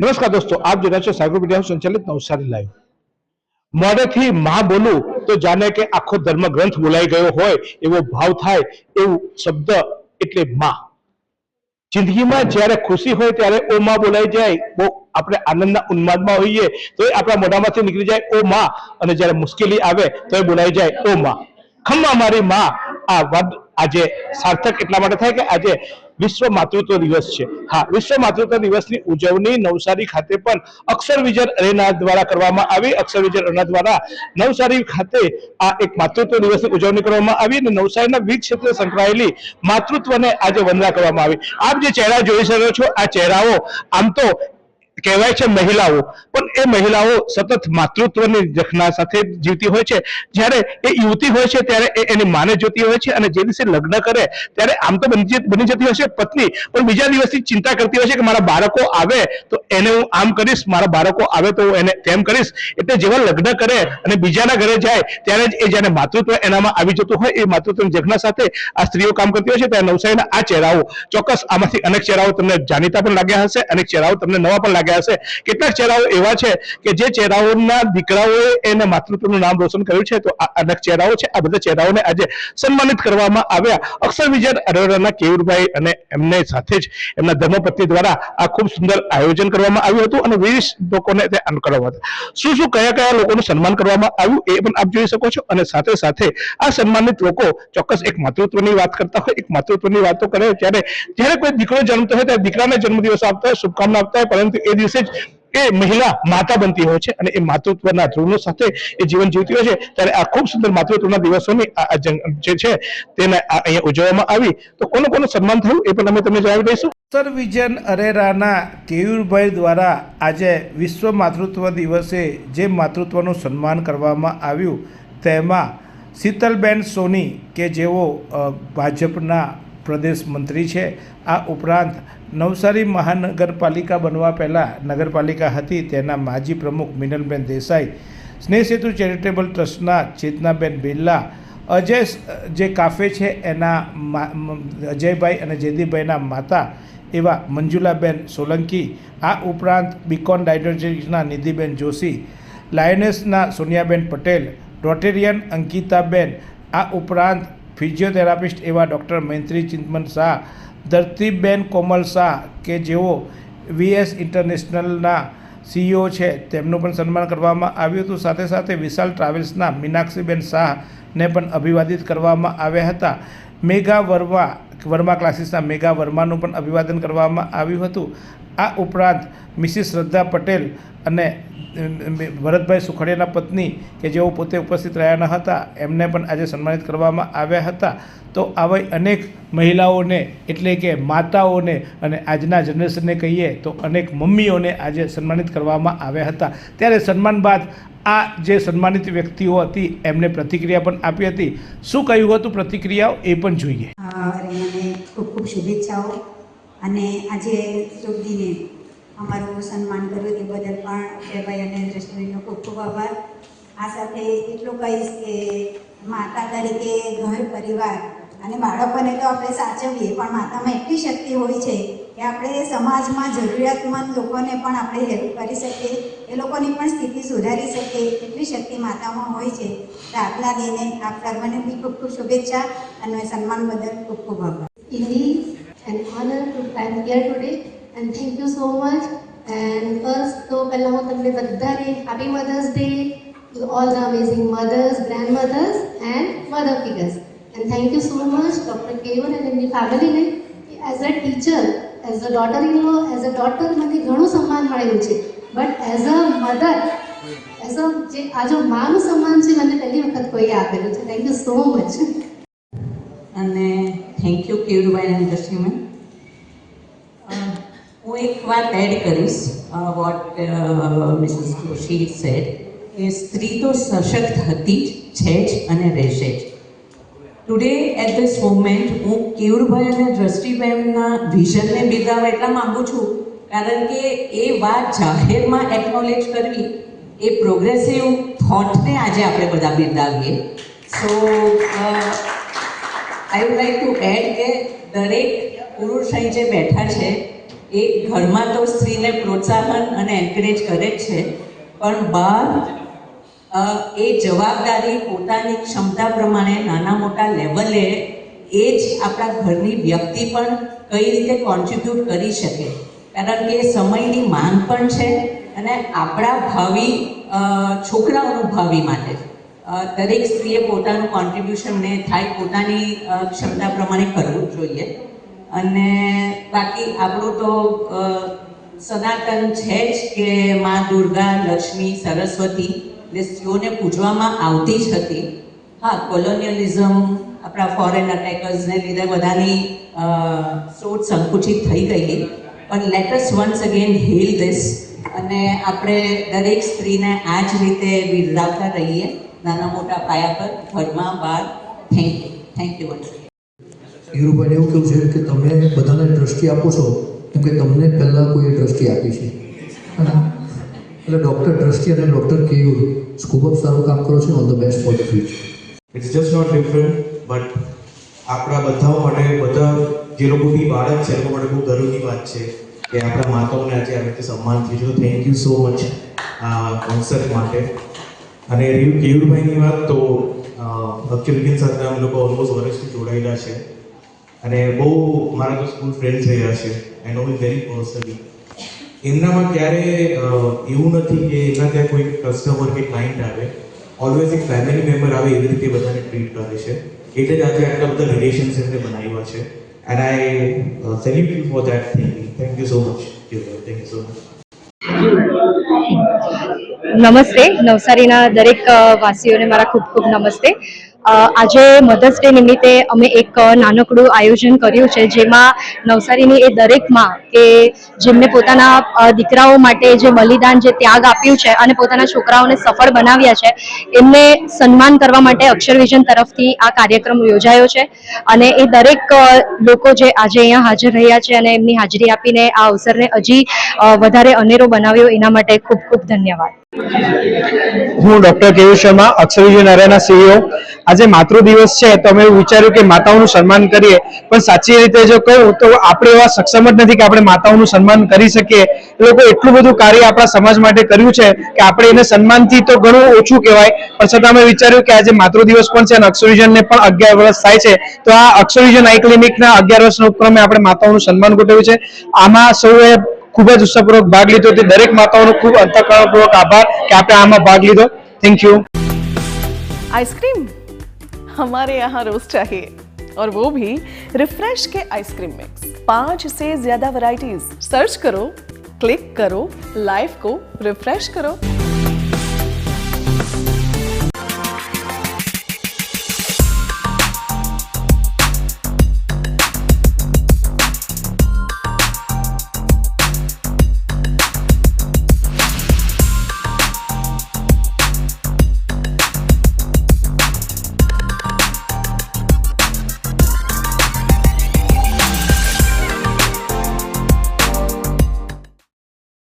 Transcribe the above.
નમસ્કાર દોસ્તો, આપ રહ્યા છો સાયકો મીડિયા સંચાલિત નવસારી લાઈવ મોઢેથી માં બોલું તો જાણે કે આખો ધર્મ ગ્રંથ બોલાઈ ગયો હોય એવો ભાવ થાય એવું શબ્દ એટલે માં. જિંદગીમાં જ્યારે ખુશી હોય ત્યારે ઓ માં બોલાઈ જાય, બહુ આપણે આનંદના ઉન્માદમાં હોઈએ તો એ આપણા મોઢામાંથી નીકળી જાય ઓ માં અને જ્યારે મુશ્કેલી આવે તો એ બોલાઈ જાય ઓ માં. ખમ્મા મારી માં, આ વાત આજે સાર્થક એટલા માટે થાય કે આજે વિશ્વ માતૃત્વ દિવસ છે. હા, વિશ્વ માતૃત્વ દિવસની ઉજવણી નવસારી ખાતે પણ અક્ષર વિજય અરેના દ્વારા કરવામાં આવી. અક્ષર વિજય અરેના દ્વારા નવસારી ખાતે આ એક માતૃત્વ દિવસની ઉજવણી કરવામાં આવી અને નવસારીના વિવિધ ક્ષેત્રે સંકળાયેલી માતૃત્વને આજે વંદના કરવામાં આવી. આપ જે ચહેરા જોઈ શકો છો, આ ચહેરાઓ આમ તો કહેવાય છે મહિલાઓ. પણ એ મહિલાઓ સતત માતૃત્વની જખના સાથે જીવતી હોય છે. જ્યારે એ યુવતી હોય છે, ત્યારે એ એની માને જોતી હોય છે અને જે દિવસે લગ્ન કરે, ત્યારે આમ તો બની જતી- જતી હશે પત્ની. પણ બીજા દિવસથી ચિંતા કરતી હોય છે કે મારા બાળકો આવે, તો એને હું આમ કરીશ, મારા બાળકો આવે તો હું એને તેમ કરીશ. એટલે જેવા લગ્ન કરે અને બીજાના ઘરે જાય, ત્યારે જ એ જ્યારે માતૃત્વ એનામાં આવી જતું હોય, એ માતૃત્વની જખના સાથે આ સ્ત્રીઓ કામ કરતી હોય છે. ત્યારે નવસારીના આ ચહેરાઓ ચોક્કસ આમાંથી અનેક ચહેરાઓ તમને જાણીતા પણ લાગ્યા હશે, અનેક ચહેરાઓ તમને નવા પણ લાગ્યા હશે કેટલાક ચહેરાઓ એવા છે કે જે ચહેરાઓના દીકરાઓએ એને માતૃત્વનું નામ રોશન કર્યું છે, તો આ અનેક ચહેરાઓ છે. આ બધા ચહેરાઓને આજે સન્માનિત કરવામાં આવ્યા. અક્ષર વિજય અરોરાના કેયુરભાઈ અને એમને સાથે જ એમના ધર્મપત્ની દ્વારા આ ખૂબ સુંદર આયોજન કરવામાં આવ્યું હતું અને વીસ લોકોને તે અનુકરવામાં હતા. શું શું કયા કયા લોકોનું સન્માન કરવામાં આવ્યું એ પણ આપ જોઈ શકો છો અને સાથે સાથે આ સન્માનિત લોકો ચોક્કસ એક માતૃત્વની વાત કરતા હોય, એક માતૃત્વની વાતો કરે. ત્યારે જ્યારે કોઈ દીકરો જન્મતો હોય ત્યારે દીકરાને જન્મદિવસ આપતા હોય, શુભકામના આપતા હોય, પરંતુ એ દિવસે જ એ મહિલા માતા બનતી હોય છે અને એ માતૃત્વના ધ્રુવનો સાથે એ જીવન જીવતી હોય છે. ત્યારે આ ખૂબ સુંદર માતૃત્વના દિવસોની જે છે તેને અહીંયા ઉજવવામાં આવી. તો કોનું કોનું સન્માન થયું એ પણ અમે તમને જણાવી દઈશું. સર વિજયન અરેરાના કેયુરભાઈ દ્વારા આજે વિશ્વ માતૃત્વ દિવસે જે માતૃત્વનું સન્માન કરવામાં આવ્યું, તેમાં શીતલબેન સોની, કે જેઓ ભાજપના પ્રદેશ મંત્રી છે, આ ઉપરાંત નવસારી મહાનગરપાલિકા બનવા પહેલાં નગરપાલિકા હતી. તેના માજી પ્રમુખ મિનલબેન દેસાઈ, સ્નેહ સેતુ ચેરિટેબલ ટ્રસ્ટના ચેતનાબેન બિરલા, અજય જે કાફે છે એના અજયભાઈ અને જયદીપભાઈના માતા એવા મંજુલાબેન સોલંકી, આ ઉપરાંત બીકોન ડાયડોજિક્સના નિધિબેન જોશી, લાયનેસના સોનિયાબેન પટેલ, રોટેરિયન અંકિતાબેન, આ ઉપરાંત ફિઝિયોથેરાપિસ્ટ એવા ડૉક્ટર મૈત્રી ચિંતમન શાહ ધરતીબેન કોમલ શાહ, કે જેઓ વીએસ ઇન્ટરનેશનલના સીઈઓ છે, તેમનું પણ સન્માન કરવામાં આવ્યું હતું. સાથે સાથે વિશાલ ટ્રાવેલ્સના મીનાક્ષીબેન શાહને પણ અભિવાદિત કરવામાં આવ્યા હતા. મેગા વર્મા વર્મા ક્લાસીસના મેગા વર્માનું પણ અભિવાદન કરવામાં આવ્યું હતું. આ ઉપરાંત મિસિસ શ્રદ્ધા પટેલ અને ભરતભાઈ સુખડિયાના પત્ની કે જેઓ પોતે ઉપસ્થિત રહ્યા ન હતા, એમને પણ આજે સન્માનિત કરવામાં આવ્યા હતા. તો આવી અનેક મહિલાઓને, એટલે કે માતાઓને અને આજના જનરેશનને કહીએ તો અનેક મમ્મીઓને આજે સન્માનિત કરવામાં આવ્યા હતા. ત્યારે સન્માન બાદ આ જે સન્માનિત વ્યક્તિઓ હતી, એમને પ્રતિક્રિયા પણ આપી હતી. શું કહ્યું હતું પ્રતિક્રિયાઓ? એ પણ જોઈએ. ખૂબ ખૂબ શુભેચ્છાઓ. અને આજે અમારું સન્માન કર્યું તે બદલ પણ અક્ષયભાઈ અને દ્રષ્ટિભાઈનો ખૂબ ખૂબ આભાર. આ સાથે એટલું કહીશ કે માતા તરીકે ઘર પરિવાર અને બાળકોને તો આપણે સાચવીએ પણ માતામાં એટલી શક્તિ હોય છે કે આપણે સમાજમાં જરૂરિયાતમંદ લોકોને પણ આપણે હેલ્પ કરી શકીએ એ લોકોની પણ સ્થિતિ સુધારી શકીએ એટલી શક્તિ માતામાં હોય છે. તો આટલા દઈને આપ સર્વને બી ખૂબ ખૂબ શુભેચ્છા અને સન્માન બદલ ખૂબ ખૂબ આભાર. Indeed, an honor to stand here today. And thank you so much. And first, તો પહેલાં હું તમને બધાને happy Mother's Day to all the amazing mothers, grandmothers and mother figures. And thank you so much, Dr. Kevan and એમની ફેમિલીને as a teacher as a daughter in law as a daughter મને ઘણું સન્માન મળેલું છે but as a mother as a જે આ જો માનું સન્માન છે મને પહેલી વખત કોઈ આપેલું છે થેન્ક યુ સો મચ અને થેન્ક યુ કેયુરભાઈ અને હું એક વાત એડ કરીશ વોટ મિસિસ જોશી સેડ કે સ્ત્રી તો સશક્ત હતી જ, છે જ અને રહેશે જ. ટુડે એટ ધીસ મોમેન્ટ હું કેયુરભાઈ અને દ્રષ્ટિબેનના વિઝનને બિરદાવવા એટલા માગું છું, કારણ કે એ વાત જાહેરમાં એકનોલેજ કરવી, એ પ્રોગ્રેસિવ થોટને આજે આપણે બધા બિરદાવીએ. So I would like to add કે દરેક પુરુષ અહીં જે બેઠા છે એ ઘરમાં તો સ્ત્રીને પ્રોત્સાહન અને એન્કરેજ કરે જ છે, પણ બહાર એ જવાબદારી પોતાની ક્ષમતા પ્રમાણે નાના મોટા લેવલે એ જ આપણા ઘરની વ્યક્તિ પણ કઈ રીતે કોન્ટ્રીબ્યુટ કરી શકે. કારણ કે સમયની માંગ પણ છે અને આપણા ભાવિ છોકરાઓનું ભાવિ માટે. દરેક સ્ત્રીએ પોતાનું કોન્ટ્રીબ્યુશન ને થાય, પોતાની ક્ષમતા પ્રમાણે કરવું જોઈએ. અને બાકી આપણું તો સનાતન છે જ કે માં દુર્ગા, લક્ષ્મી, સરસ્વતી જે સ્ત્રીઓને પૂજવામાં આવતી જ હતી. હા, કોલોનિયલિઝમ, આપણા ફોરેન અટેકર્સને લીધે બધાની સોચ સંકુચિત થઈ ગઈ. પણ let's once again heal this અને આપણે દરેક સ્ત્રીને આ જ રીતે બિરદાવતા રહીએ. નાના મોટા પાયા પર, ઘરમાં બહાર thank you thank you once ધીરુભાઈને એવું કેવું છે કે તમે બધાને દ્રષ્ટિ આપો છો, કેમ કે તમને પહેલાં કોઈએ દ્રષ્ટિ આપી છે. એટલે ડૉક્ટર દ્રષ્ટિ અને ડૉક્ટર કેયુર ખૂબ જ સારું કામ કરો છો all the best for the future it's just not different but આપણા બધા માટે, બધા જે લોકો બી બાળક છે એ લોકો માટે બહુ ગર્વની વાત છે કે આપણા માતાઓને આજે આવી રીતે સન્માન થયું છે. થેન્ક યુ સો મચ આ કોન્સર્ટ માટે. અને રહ્યું કેયુરભાઈની વાત તો અક્ષરબીન સાથે અમે લોકો ઓલમોસ્ટ વર્ષથી જોડાયેલા છે. અને બહુ મારા તો સ્કૂલ ફ્રેન્ડ્સ રહ્યા છે. એન્ડ નો વેરી પર્સનલી એમનામાં ક્યારે એવું નથી કે એમના ત્યાં કોઈ કસ્ટમર કે ક્લાયન્ટ આવે. ઓલવેઝ એક ફેમિલી મેમ્બર આવે એવી રીતે બધાને ટ્રીટ કરે છે. એટલે જ આજે આટલા બધા રિલેશન્સ એમને બનાવ્યા છે. And I salute you for that thinking thank you so much thank you so much નમસ્તે. નવસારીના દરેક વાસીઓને મારા ખૂબ ખૂબ નમસ્તે. આજે મધર્સ ડે નિમિત્તે અમે એક નાનકડું આયોજન કર્યું છે, જેમાં નવસારીની એ દરેકમાં કે જેમને પોતાના દીકરાઓ માટે જે બલિદાન, જે ત્યાગ આપ્યું છે અને પોતાના છોકરાઓને સફળ બનાવ્યા છે, એમને સન્માન કરવા માટે અક્ષર વિઝન તરફથી આ કાર્યક્રમ યોજાયો છે. અને એ દરેક લોકો જે આજે અહીંયા હાજર રહ્યા છે અને એમની હાજરી આપીને આ અવસરને હજી વધારે અનેરો બનાવ્યો, એના માટે ખૂબ ખૂબ ધન્યવાદ. હું doctor K U Sharma Aksharji નારાયણના CEO આજે માતૃ દિવસ છે, તો અમે વિચાર્યું કે માતાઓનું સન્માન કરીએ. પણ સાચી રીતે જો કહું, તો આપણે એવા સક્ષમ જ નથી કે આપણે માતાઓનું સન્માન કરી શકીએ. એ લોકો એટલું બધું કાર્ય આપણા સમાજ માટે કર્યું છે કે આપણે એને સન્માનથી તો ઘણું ઓછું કહેવાય. પણ છતાં અમે વિચાર્યું કે આજે માતૃ દિવસ પણ છે અને અક્ષરવિજનને પણ અગિયાર વર્ષ થાય છે. તો આ અક્ષરવિજન આઈ ક્લિનિકના અગિયાર વર્ષના ઉપક્રમે આપણે માતાઓનું સન્માન ગોઠવ્યું છે. આમાં સૌએ ખૂબ જ ઉત્સાહપૂર્વક ભાગ લીધો તે દરેક માતાઓનો ખૂબ અંતઃકરણપૂર્વક આભાર કે આપણે આમાં ભાગ લીધો થેન્ક યુ आइसक्रीम हमारे यहाँ रोज चाहिए और वो भी रिफ्रेश के आइसक्रीम मिक्स पांच से ज्यादा वैरायटीज सर्च करो क्लिक करो लाइफ को रिफ्रेश करो